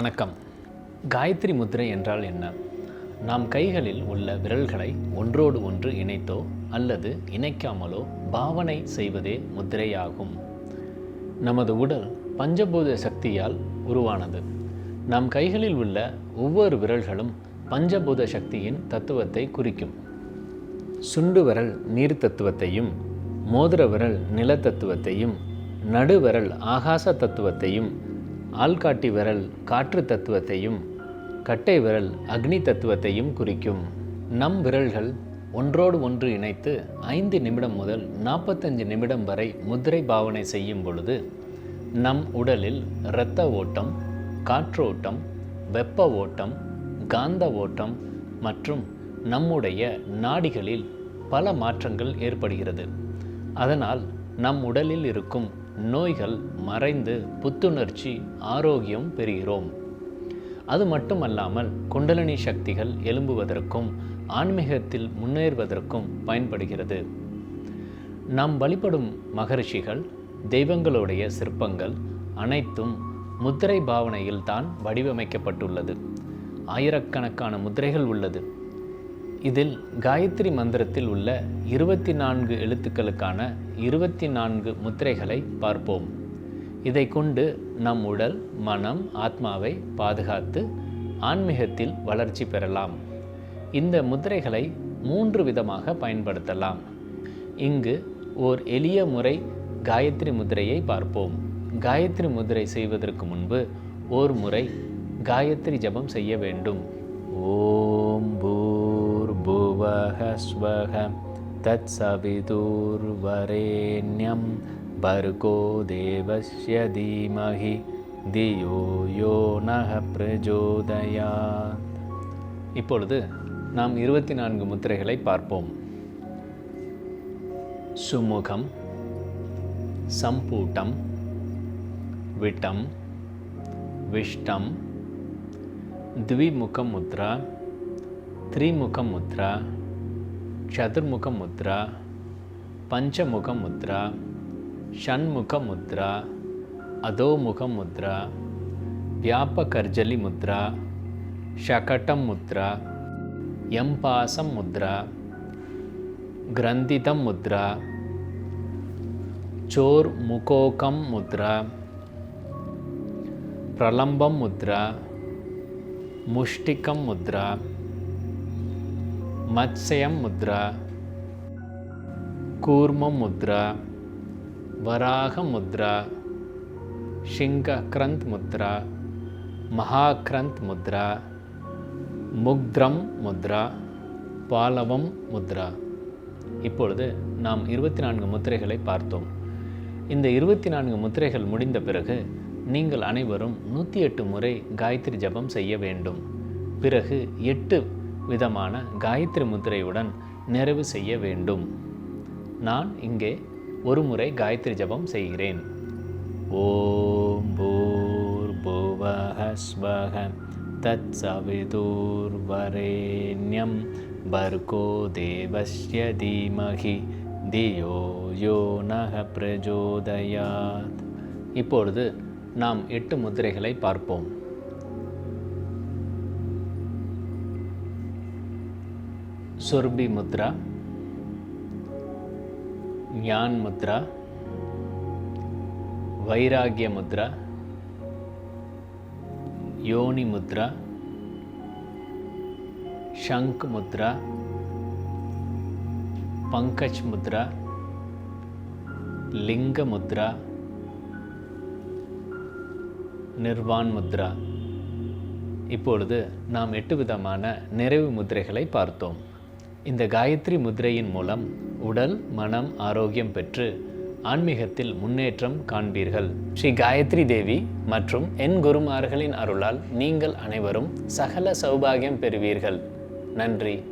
வணக்கம். காயத்ரி முத்திரை என்றால் என்ன? நாம் கைகளில் உள்ள விரல்களை ஒன்றோடு ஒன்று இணைத்தோ அல்லது இணைக்காமலோ பாவனை செய்வதே முத்திரையாகும். நமது உடல் பஞ்சபூத சக்தியால் உருவானது. நம் கைகளில் உள்ள ஒவ்வொரு விரல்களும் பஞ்சபூத சக்தியின் தத்துவத்தை குறிக்கும். சுண்டு விரல் நீர் தத்துவத்தையும் மோதிர விரல் நில தத்துவத்தையும் நடுவிரல் ஆகாச தத்துவத்தையும் ஆள்காட்டி விரல் காற்று தத்துவத்தையும் கட்டை விரல் அக்னி தத்துவத்தையும் குறிக்கும். நம் விரல்கள் ஒன்றோடு ஒன்று இணைத்து ஐந்து நிமிடம் முதல் நாற்பத்தஞ்சு நிமிடம் வரை முத்திரை பாவனை செய்யும் பொழுது நம் உடலில் இரத்த ஓட்டம் காற்றோட்டம் வெப்ப ஓட்டம் காந்த ஓட்டம் மற்றும் நம்முடைய நாடிகளில் பல மாற்றங்கள் ஏற்படுகிறது. அதனால் நம் உடலில் இருக்கும் நோய்கள் மறைந்து புத்துணர்ச்சி ஆரோக்கியம் பெறுகிறோம். அது மட்டுமல்லாமல் குண்டலினி சக்திகள் எழும்புவதற்கும் ஆன்மீகத்தில் முன்னேறுவதற்கும் பயன்படுகிறது. நாம் வழிபடும் மகரிஷிகள் தெய்வங்களுடைய சிற்பங்கள் அனைத்தும் முத்திரை பாவனையில் தான் வடிவமைக்கப்பட்டுள்ளது. ஆயிரக்கணக்கான முத்திரைகள் உள்ளது. இதில் காயத்ரி மந்திரத்தில் உள்ள இருபத்தி நான்கு எழுத்துக்களுக்கான இருபத்தி நான்கு முத்திரைகளை பார்ப்போம். இதை கொண்டு நம் உடல் மனம் ஆத்மாவை பாதுகாத்து ஆன்மீகத்தில் வளர்ச்சி பெறலாம். இந்த முத்திரைகளை மூன்று விதமாக பயன்படுத்தலாம். இங்கு ஓர் எளிய முறை காயத்ரி முதிரையை பார்ப்போம். காயத்ரி முத்திரை செய்வதற்கு முன்பு ஓர் முறை காயத்ரி ஜபம் செய்ய வேண்டும். ஓ பூர்புவஹ ஸ்வஹ தத் சவிதுர்வரேண்யம் பர்கோ தேவஸ்ய தீமஹி தியோ யோ நக பிரஜோதயா இப்பொழுது நாம் இருபத்தி நான்கு முத்திரைகளை பார்ப்போம் சுமுகம் சம்பூட்டம் விட்டம் விஷ்டம் द्विमुखं मुद्रा చతుర్ముఖ ముద్ర పంచముఖ ముద్ర షణ్ముఖ ముద్ర అధోముఖ ముద్ర వ్యాపకర్జలి ముద్ర శకటం ముద్ర ఎంపాసం ముద్ర గ్రంథితం ముద్ర చోర్ ముద్ర ప్రలంబం ముద్ర ముష్టికం ముద్ర மத்ஸயம் முத்ரா கூர்மம் முத்ரா ముద్ర முத்ரா ஷிங்க கிரந்த் முத்ரா మహాక్రంత్ முத்ரா முக்திரம் முத்ரா பாலவம் முத்ரா இப்பொழுது நாம் இருபத்தி நான்கு முத்திரைகளை பார்த்தோம். இந்த இருபத்தி நான்கு முத்திரைகள் முடிந்த பிறகு நீங்கள் அனைவரும் நூற்றி எட்டு முறை காயத்ரி ஜபம் செய்ய வேண்டும். பிறகு எட்டு விதமான காயத்ரி முத்திரையுடன் நிறைவு செய்ய வேண்டும். நான் இங்கே ஒரு முறை காயத்ரி ஜபம் செய்கிறேன். ஓம் பூர் புவஹஸ்வக தத் சவிதுர்வரேண்யம் பர்கோ தேவஸ்ய தீமகி தியோ யோ நக பிரஜோதயாத். இப்பொழுது நாம் எட்டு முத்திரைகளை பார்ப்போம். சுர்பி முத்ரா ஞான் முத்ரா வைராகிய முத்ரா யோனி முத்ரா ஷங்க் முத்ரா பங்கஜ் முத்ரா லிங்க முத்ரா நிர்வான் முத்ரா. இப்பொழுது நாம் எட்டு விதமான நிறைவு முத்திரைகளை பார்த்தோம். இந்த காயத்ரி முத்திரையின் மூலம் உடல் மனம் ஆரோக்கியம் பெற்று ஆன்மீகத்தில் முன்னேற்றம் காண்பீர்கள். ஸ்ரீ காயத்ரி தேவி மற்றும் என் குருமார்களின் அருளால் நீங்கள் அனைவரும் சகல சௌபாகியம் பெறுவீர்கள். நன்றி.